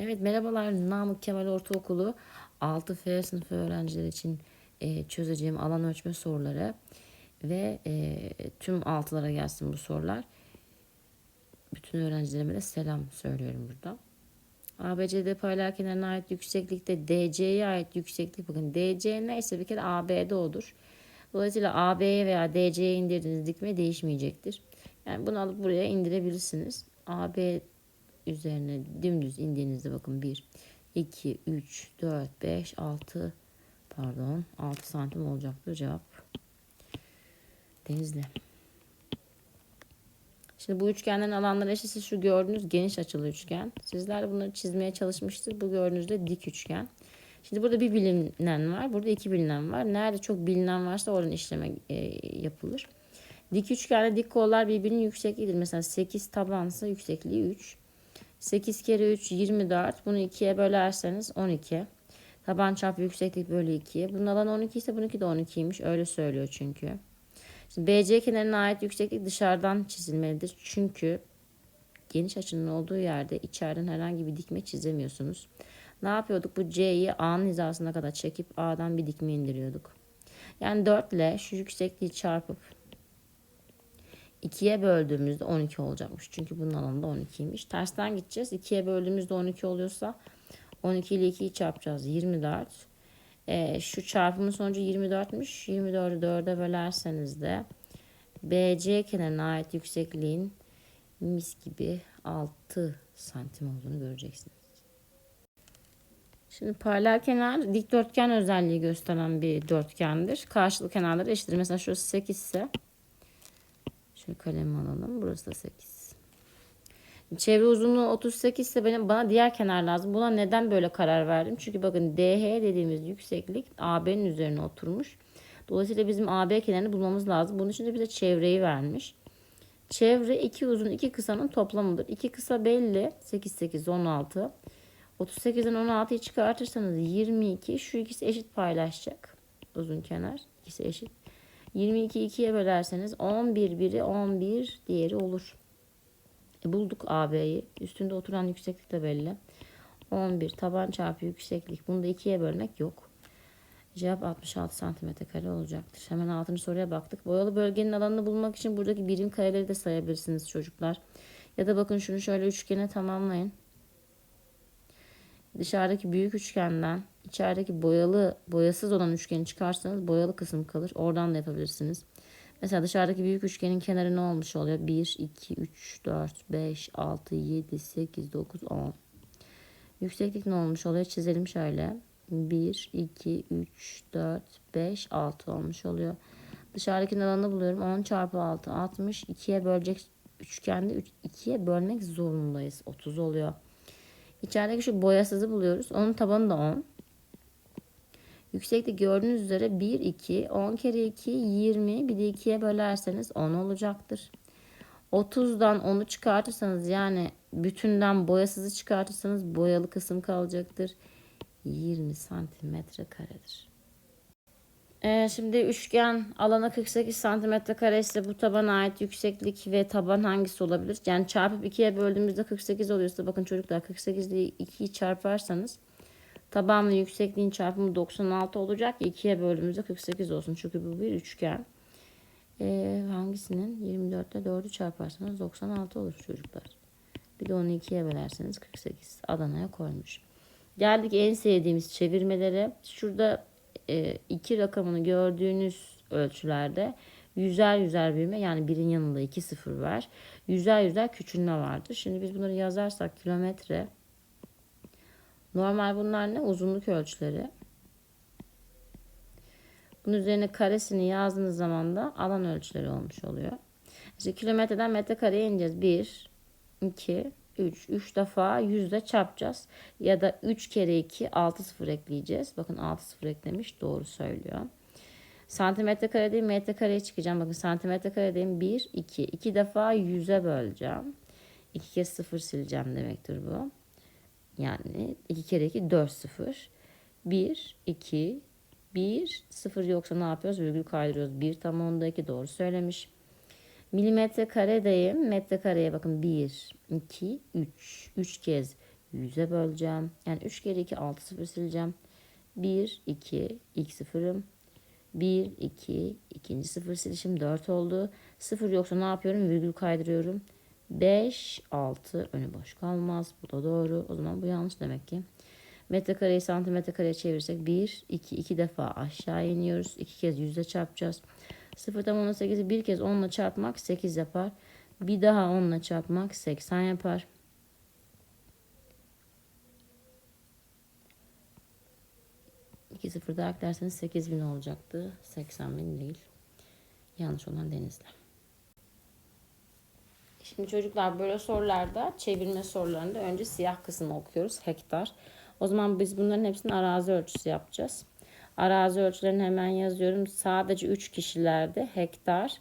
Evet merhabalar Namık Kemal Ortaokulu 6F sınıfı öğrenciler için e, çözeceğim alan ölçme soruları ve e, tüm altılara gelsin bu sorular. Bütün öğrencilerime de selam söylüyorum burada. ABCD paralel kenarına ait yükseklikte DC'ye ait yükseklik bakın DC neyse bir kere AB'de odur. Dolayısıyla AB'ye veya DC'ye indirdiğiniz dikme değişmeyecektir. Yani bunu alıp buraya indirebilirsiniz. AB üzerine dümdüz indiğinizde bakın 1, 2, 3, 4, 5, 6 pardon 6 santim olacaktır cevap. Denizli. Şimdi bu üçgenlerin alanları eşitse şu gördüğünüz geniş açılı üçgen. Sizler bunları çizmeye çalışmıştır. Bu gördüğünüz de dik üçgen. Şimdi burada bir bilinen var. Burada iki bilinen var. Nerede çok bilinen varsa oradan işleme e, yapılır. Dik üçgende dik kollar birbirinin yüksekliğidir. Mesela 8 tabansa yüksekliği 3. 8 kere 3 24. Bunu 2'ye bölerseniz 12. Taban çarpı yükseklik bölü 2'ye. Bunun alanı 12 ise bununki de 12'ymiş. Öyle söylüyor çünkü. Şimdi BC kenarına ait yükseklik dışarıdan çizilmelidir. Çünkü geniş açının olduğu yerde içeriden herhangi bir dikme çizemiyorsunuz. Ne yapıyorduk? Bu C'yi A'nın hizasına kadar çekip A'dan bir dikme indiriyorduk. Yani 4 ile şu yüksekliği çarpıp 2'ye böldüğümüzde 12 olacakmış. Çünkü bunun alanı da 12'ymiş. Tersten gideceğiz. 2'ye böldüğümüzde 12 oluyorsa 12 ile 2'yi çarpacağız. 24. Ee, şu çarpımın sonucu 24'müş. 24'ü 4'e bölerseniz de BC kenarına ait yüksekliğin mis gibi 6 santim olduğunu göreceksiniz. Şimdi paralel kenar dikdörtgen özelliği gösteren bir dörtgendir. Karşılık kenarları eşittir. Mesela şurası 8 ise Şöyle kalemi alalım. Burası da 8. Çevre uzunluğu 38 ise benim bana diğer kenar lazım. Buna neden böyle karar verdim? Çünkü bakın DH dediğimiz yükseklik AB'nin üzerine oturmuş. Dolayısıyla bizim AB kenarını bulmamız lazım. Bunun için de bize çevreyi vermiş. Çevre iki uzun iki kısanın toplamıdır. İki kısa belli. 8 8 16. 38'den 16'yı çıkartırsanız 22. Şu ikisi eşit paylaşacak. Uzun kenar. İkisi eşit. 22 2'ye bölerseniz 11 biri 11 diğeri olur. E bulduk AB'yi. Üstünde oturan yükseklik de belli. 11 taban çarpı yükseklik. Bunu da 2'ye bölmek yok. Cevap 66 santimetre kare olacaktır. Hemen 6. soruya baktık. Boyalı bölgenin alanını bulmak için buradaki birim kareleri de sayabilirsiniz çocuklar. Ya da bakın şunu şöyle üçgene tamamlayın. Dışarıdaki büyük üçgenden içerideki boyalı boyasız olan üçgeni çıkarsanız boyalı kısım kalır. Oradan da yapabilirsiniz. Mesela dışarıdaki büyük üçgenin kenarı ne olmuş oluyor? 1, 2, 3, 4, 5, 6, 7, 8, 9, 10. Yükseklik ne olmuş oluyor? Çizelim şöyle. 1, 2, 3, 4, 5, 6 olmuş oluyor. Dışarıdaki alanını buluyorum. 10 çarpı 6, 60. 2'ye bölecek üçgende 2'ye bölmek zorundayız. 30 oluyor. İçerideki şu boyasızı buluyoruz. Onun tabanı da 10. Yükseklik gördüğünüz üzere 1, 2, 10 kere 2, 20. Bir de 2'ye bölerseniz 10 olacaktır. 30'dan 10'u çıkartırsanız yani bütünden boyasızı çıkartırsanız boyalı kısım kalacaktır. 20 santimetre karedir. Ee, şimdi üçgen alana 48 santimetre kare ise bu tabana ait yükseklik ve taban hangisi olabilir? Yani çarpıp 2'ye böldüğümüzde 48 oluyorsa bakın çocuklar 48 ile 2'yi çarparsanız taban ve yüksekliğin çarpımı 96 olacak. 2'ye böldüğümüzde 48 olsun. Çünkü bu bir üçgen. Ee, hangisinin? 24 ile 4'ü çarparsanız 96 olur çocuklar. Bir de onu 2'ye bölerseniz 48. Adana'ya koymuş. Geldik en sevdiğimiz çevirmelere. Şurada e, iki rakamını gördüğünüz ölçülerde yüzer yüzer büyüme yani birin yanında iki sıfır var. Yüzer yüzer küçülme vardır. Şimdi biz bunları yazarsak kilometre normal bunlar ne? Uzunluk ölçüleri. Bunun üzerine karesini yazdığınız zaman da alan ölçüleri olmuş oluyor. İşte kilometreden metrekareye ineceğiz. 1, 2, 3. 3 defa yüzde çarpacağız. Ya da 3 kere 2 6 sıfır ekleyeceğiz. Bakın 6 sıfır eklemiş. Doğru söylüyor. Santimetre kare değil metre kareye çıkacağım. Bakın santimetre karedeyim. 1, 2. 2 defa yüze böleceğim. 2 kez sıfır sileceğim demektir bu. Yani 2 kere 2 4 sıfır. 1, 2, 1, 0 yoksa ne yapıyoruz? Virgül kaydırıyoruz. 1 tam onda 2 doğru söylemiş. Milimetre karedeyim. Metre kareye bakın 1, 2, 3. 3 kez 100'e böleceğim. Yani 3 kere 2 6 sıfır sileceğim. 1, 2, ilk sıfırım. 1, 2, ikinci sıfır silişim 4 oldu. Sıfır yoksa ne yapıyorum? Virgül kaydırıyorum. 5, 6 önü boş kalmaz. Bu da doğru. O zaman bu yanlış demek ki. Metrekareyi santimetre kareye çevirirsek 1, 2, 2 defa aşağı iniyoruz. 2 kez yüzde çarpacağız. 0'dan 10'a 8'i bir kez 10 ile çarpmak 8 yapar. Bir daha 10 ile çarpmak 80 yapar. İki sıfır daha eklerseniz 8000 olacaktı. 80 bin değil. Yanlış olan denizli. Şimdi çocuklar böyle sorularda çevirme sorularında önce siyah kısmını okuyoruz. Hektar. O zaman biz bunların hepsini arazi ölçüsü yapacağız. Arazi ölçülerini hemen yazıyorum. Sadece 3 kişilerde hektar,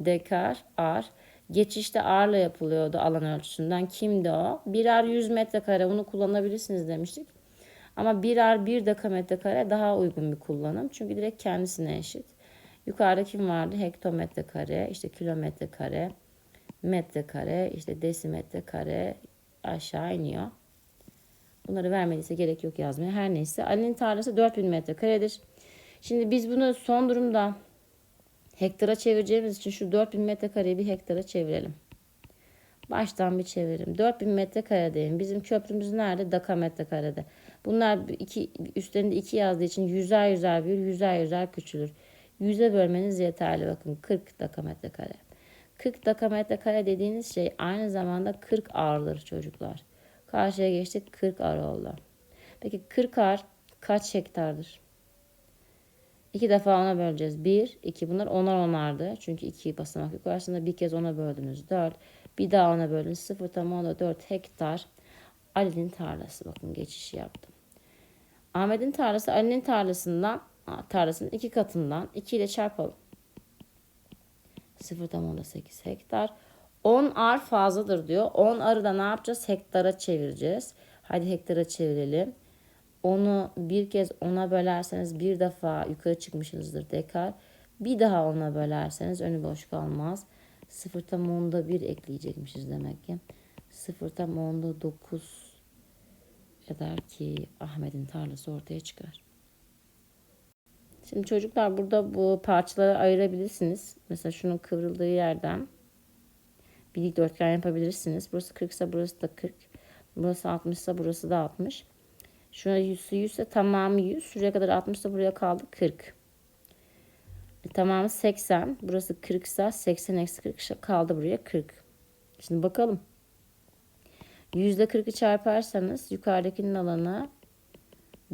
dekar, ar. Geçişte arla yapılıyordu alan ölçüsünden. Kimdi o? Bir ar 100 metrekare bunu kullanabilirsiniz demiştik. Ama bir ar 1 dekametrekare daha uygun bir kullanım. Çünkü direkt kendisine eşit. Yukarıda kim vardı? Hektometre kare, işte kilometre kare, metrekare, işte desimetre kare aşağı iniyor. Bunları vermediyse gerek yok yazmaya. Her neyse. Ali'nin tarlası 4000 metrekaredir. Şimdi biz bunu son durumda hektara çevireceğimiz için şu 4000 metrekareyi bir hektara çevirelim. Baştan bir çevirelim. 4000 metrekaredeyim. Bizim köprümüz nerede? Daka metrekarede. Bunlar iki, üstlerinde 2 yazdığı için yüzer yüzer büyür, yüzer yüzer küçülür. Yüze bölmeniz yeterli. Bakın 40 daka metrekare. 40 daka metrekare dediğiniz şey aynı zamanda 40 ağırdır çocuklar. Karşıya geçtik 40 ar oldu. Peki 40 ar kaç hektardır? İki defa ona böleceğiz. 1, 2 bunlar onar onardı. Çünkü 2 basamak yukarısında bir kez ona böldünüz. 4. Bir daha ona böldünüz. 0 tam ona 4 hektar. Ali'nin tarlası. Bakın geçişi yaptım. Ahmet'in tarlası Ali'nin tarlasından tarlasının iki katından 2 ile çarpalım. 0 tam onda 8 hektar. 10 ar fazladır diyor. 10 arı da ne yapacağız? Hektara çevireceğiz. Hadi hektara çevirelim. Onu bir kez ona bölerseniz bir defa yukarı çıkmışsınızdır dekar. Bir daha ona bölerseniz önü boş kalmaz. 0 tam onda 1 ekleyecekmişiz demek ki. 0 tam onda 9 eder ki Ahmet'in tarlası ortaya çıkar. Şimdi çocuklar burada bu parçaları ayırabilirsiniz. Mesela şunun kıvrıldığı yerden bir dikdörtgen yapabilirsiniz. Burası 40 ise burası da 40. Burası 60 ise burası da 60. Şuna 100 100 ise tamamı 100. Şuraya kadar 60 ise buraya kaldı 40. E, tamamı 80. Burası 40 ise 80 eksi 40 kaldı buraya 40. Şimdi bakalım. Yüzde 40'ı çarparsanız yukarıdakinin alanı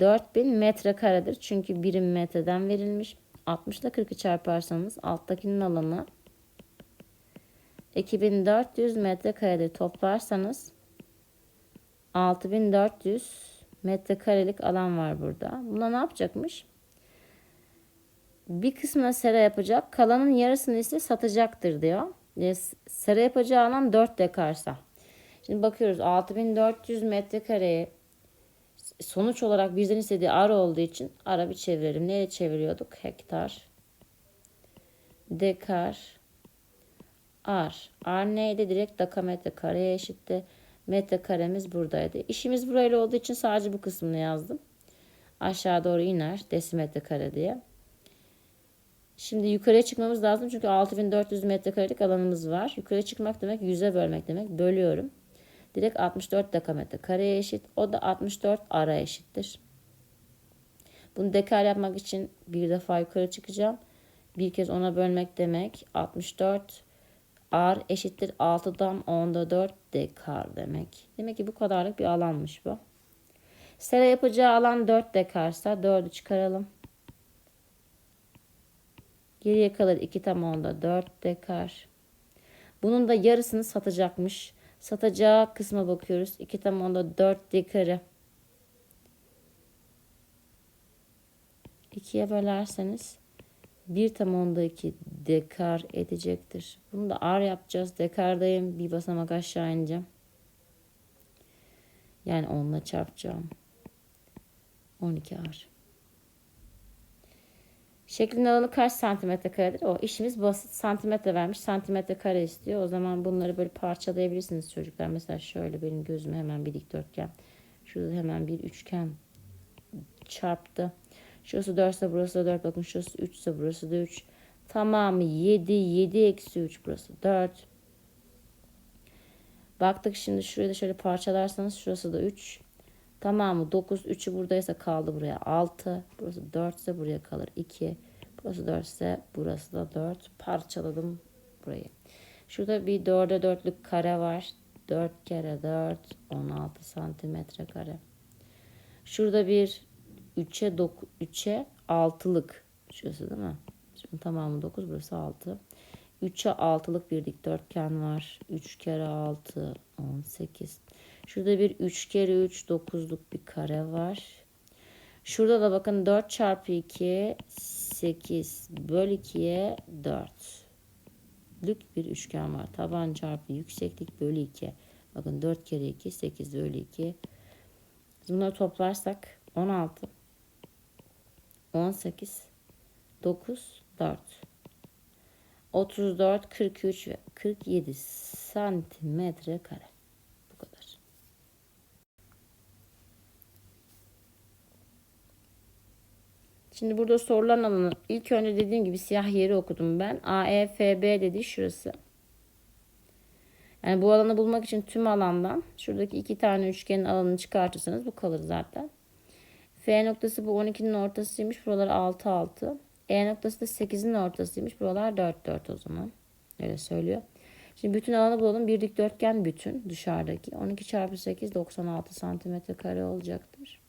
4000 metrekaredir. Çünkü birim metreden verilmiş. 60 ile 40'ı çarparsanız alttakinin alanı 2400 metrekaredir toplarsanız 6400 metrekarelik alan var burada. Buna ne yapacakmış? Bir kısmına sera yapacak. Kalanın yarısını ise satacaktır diyor. E, sera yapacağı alan 4 dekarsa. Şimdi bakıyoruz 6400 metrekareye sonuç olarak bizden istediği ara olduğu için ara bir çevirelim. Nereye çeviriyorduk? Hektar. Dekar ar. Ar neydi? Direkt dakametre kareye eşitti. Metre karemiz buradaydı. İşimiz burayla olduğu için sadece bu kısmını yazdım. Aşağı doğru iner. Desimetre kare diye. Şimdi yukarıya çıkmamız lazım çünkü 6400 metrekarelik alanımız var. Yukarıya çıkmak demek 100'e bölmek demek. Bölüyorum. Direkt 64 dekametre kareye eşit. O da 64 ara eşittir. Bunu dekar yapmak için bir defa yukarı çıkacağım. Bir kez ona bölmek demek 64 R eşittir 6'dan 10'da 4 dekar demek. Demek ki bu kadarlık bir alanmış bu. Sera yapacağı alan 4 dekarsa 4'ü çıkaralım. Geriye kalır 2 tam 10'da 4 dekar. Bunun da yarısını satacakmış. Satacağı kısma bakıyoruz. 2 tam 10'da 4 dekarı. 2'ye bölerseniz 1 tam onda 2 dekar edecektir. Bunu da ar yapacağız. Dekardayım. Bir basamak aşağı ineceğim. Yani 10 ile çarpacağım. 12 ar. Şeklin alanı kaç santimetre karedir? O işimiz basit. Santimetre vermiş. Santimetre kare istiyor. O zaman bunları böyle parçalayabilirsiniz çocuklar. Mesela şöyle benim gözüme hemen bir dikdörtgen. Şurada hemen bir üçgen çarptı. Şurası 4 ise burası da 4. Bakın şurası 3 ise burası da 3. Tamamı 7. 7 eksi 3 burası 4. Baktık şimdi şurayı da şöyle parçalarsanız şurası da 3. Tamamı 9. 3'ü buradaysa kaldı buraya 6. Burası 4 ise buraya kalır 2. Burası 4 ise burası da 4. Parçaladım burayı. Şurada bir 4'e 4'lük kare var. 4 kere 4 16 santimetre kare. Şurada bir 3'e 3'e 6'lık. Şurası değil mi? Şimdi tamamı 9 burası 6. 3'e 6'lık bir dikdörtgen var. 3 kere 6 18. Şurada bir 3 kere 3 9'luk bir kare var. Şurada da bakın 4 çarpı 2 8 böl 2'ye 4. Lük bir üçgen var. Taban çarpı yükseklik bölü 2. Bakın 4 kere 2 8 bölü 2. Bunları toplarsak 16 18 9 4 34 43 ve 47 santimetre kare. Bu kadar. Şimdi burada sorulan alanı ilk önce dediğim gibi siyah yeri okudum ben. AEFB dediği şurası. Yani bu alanı bulmak için tüm alandan şuradaki iki tane üçgenin alanını çıkartırsanız bu kalır zaten. F noktası bu 12'nin ortasıymış. Buralar 6 6. E noktası da 8'in ortasıymış. Buralar 4 4 o zaman. Öyle söylüyor. Şimdi bütün alanı bulalım. Bir dikdörtgen bütün dışarıdaki. 12 çarpı 8 96 santimetre kare olacaktır.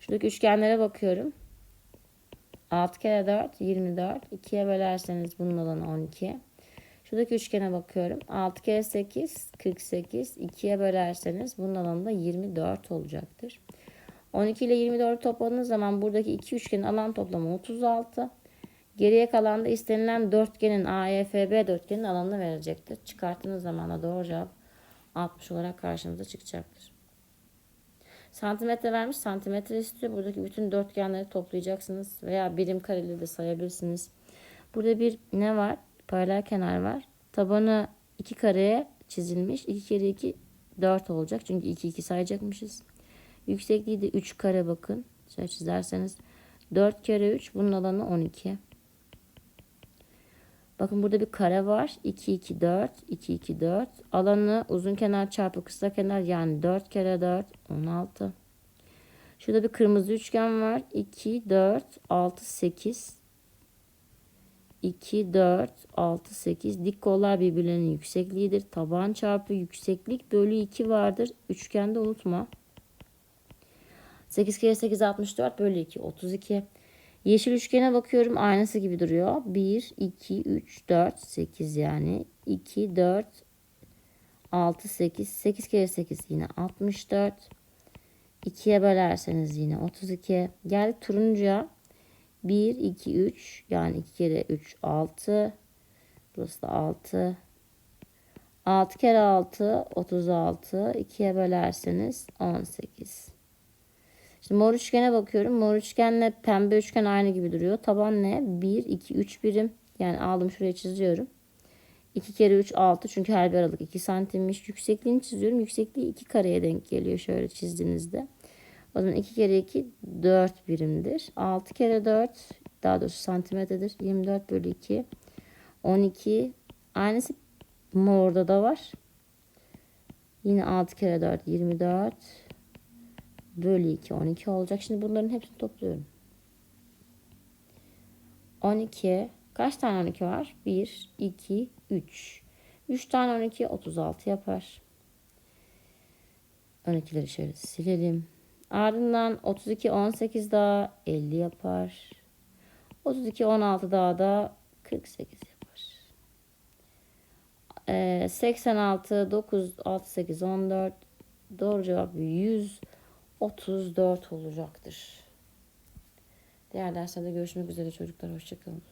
Şuradaki üçgenlere bakıyorum. 6 kere 4 24. 2'ye bölerseniz bunun alanı 12. Şuradaki üçgene bakıyorum. 6 kere 8 48. 2'ye bölerseniz bunun alanı da 24 olacaktır. 12 ile 24 topladığınız zaman buradaki iki üçgenin alan toplamı 36. Geriye kalan da istenilen dörtgenin AEFB dörtgenin alanını verecektir. Çıkarttığınız zaman da doğru cevap 60 olarak karşınıza çıkacaktır. Santimetre vermiş santimetre istiyor. Buradaki bütün dörtgenleri toplayacaksınız veya birim kareleri de sayabilirsiniz. Burada bir ne var? Paralel kenar var. Tabanı iki kareye çizilmiş. 2 kere 2 4 olacak. Çünkü 2 2 sayacakmışız. Yüksekliği de 3 kare bakın. Şöyle çizerseniz 4 kere 3 bunun alanı 12. Bakın burada bir kare var. 2 2 4 2 2 4. Alanı uzun kenar çarpı kısa kenar yani 4 kere 4 16. Şurada bir kırmızı üçgen var. 2 4 6 8 2 4 6 8 dik kollar birbirlerinin yüksekliğidir. Taban çarpı yükseklik bölü 2 vardır. Üçgende unutma. 8 kere 8 64 bölü 2 32. Yeşil üçgene bakıyorum aynısı gibi duruyor. 1, 2, 3, 4, 8 yani. 2, 4, 6, 8. 8 kere 8 yine 64. 2'ye bölerseniz yine 32. Geldik turuncuya. 1, 2, 3 yani 2 kere 3 6. Burası da 6. 6 kere 6 36. 2'ye bölerseniz 18. Şimdi mor üçgene bakıyorum. Mor üçgenle pembe üçgen aynı gibi duruyor. Taban ne? 1, 2, 3 birim. Yani aldım şuraya çiziyorum. 2 kere 3 6 çünkü her bir aralık 2 santimmiş. Yüksekliğini çiziyorum. Yüksekliği 2 kareye denk geliyor şöyle çizdiğinizde. O zaman 2 kere 2 4 birimdir. 6 kere 4 daha doğrusu santimetredir. 24 bölü 2 12 aynısı morda da var. Yine 6 kere 4 24 bölü 2 12 olacak. Şimdi bunların hepsini topluyorum. 12 kaç tane 12 var? 1 2 3 3 tane 12 36 yapar. 12'leri şöyle silelim. Ardından 32 18 daha 50 yapar. 32 16 daha da 48 yapar. Ee, 86 9 6 8 14 doğru cevap 100 34 olacaktır. Diğer derslerde görüşmek üzere çocuklar. Hoşçakalın.